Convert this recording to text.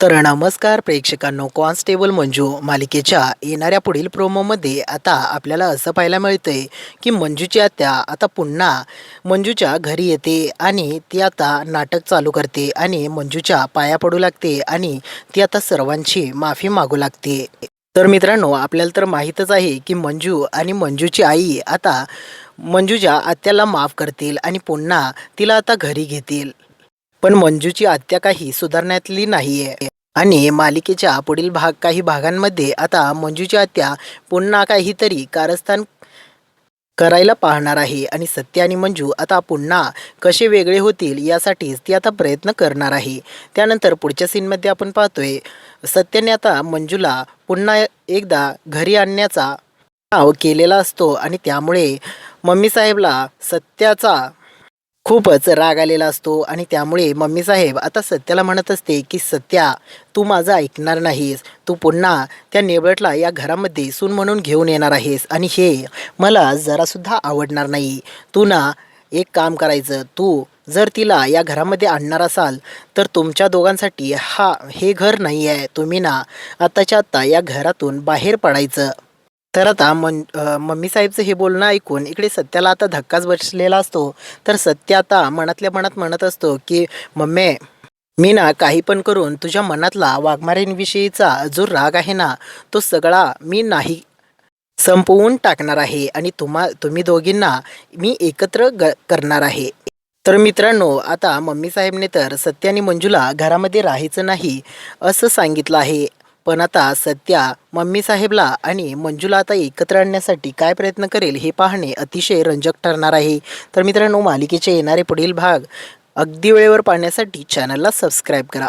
तर नमस्कार प्रेक्षकांनो कॉन्स्टेबल मंजू मालिकेच्या येणाऱ्या पुढील प्रोमोमध्ये आता आपल्याला असं पाहायला मिळतंय की मंजूची आत्या आता पुन्हा मंजूच्या घरी येते आणि ती आता नाटक चालू करते आणि मंजूच्या पाया पडू लागते आणि ती आता सर्वांची माफी मागू लागते. तर मित्रांनो आपल्याला तर माहीतच आहे की मंजू आणि मंजूची आई आता मंजूच्या आत्याला माफ करतील आणि पुन्हा तिला आता घरी घेतील. पण मंजूची आत्या काही सुधारण्यातली नाही आहे आणि मालिकेच्या पुढील भाग काही भागांमध्ये आता मंजूची आत्या पुन्हा काहीतरी कारस्थान करायला पाहणार आहे. आणि सत्य आणि मंजू आता पुन्हा कसे वेगळे होतील यासाठीच ती आता प्रयत्न करणार आहे. त्यानंतर पुढच्या सीनमध्ये आपण पाहतोय सत्याने आता मंजूला पुन्हा एकदा घरी आणण्याचा नाव केलेला असतो. आणि त्यामुळे मम्मी साहेबला सत्याचा खूपच राग आलेला असतो आणि त्यामुळे मम्मी साहेब आता सत्याला म्हणत असते की सत्या तू माझं ऐकणार नाहीस. तू पुन्हा त्या नेबटला या घरामध्ये सून म्हणून घेऊन येणार आहेस. आणि हे मला जरासुद्धा आवडणार नाही. तू ना एक काम करायचं. तू जर तिला या घरामध्ये आणणार असाल तर तुमच्या दोघांसाठी हा हे घर नाही आहे तुम्ही ना आत्ताच्या आत्ता या घरातून बाहेर पडायचं. तर आता मन मम्मी साहेबचं हे बोलणं ऐकून इकडे सत्याला आता धक्काच बसलेला असतो. तर सत्य आता मनातल्या मनात म्हणत असतो की मम्मी मी ना काही पण करून तुझ्या मनातला वाघमारेंविषयीचा जो राग आहे ना तो सगळा मी नाही संपवून टाकणार आहे आणि तुम्हा तुम्ही दोघींना मी एकत्र ग करणार आहे. तर मित्रांनो आता मम्मी साहेबने तर सत्य आणि मंजूला घरामध्ये राहायचं नाही असं सांगितलं आहे. पण आता सध्या मम्मी साहेबला आणि मंजूला आता एकत्र आणण्यासाठी काय प्रयत्न करेल हे पाहणे अतिशय रंजक ठरणार आहे. तर मित्रांनो मालिकेचे येणारे पुढील भाग अगदी वेळेवर पाहण्यासाठी चॅनलला सबस्क्राईब करा.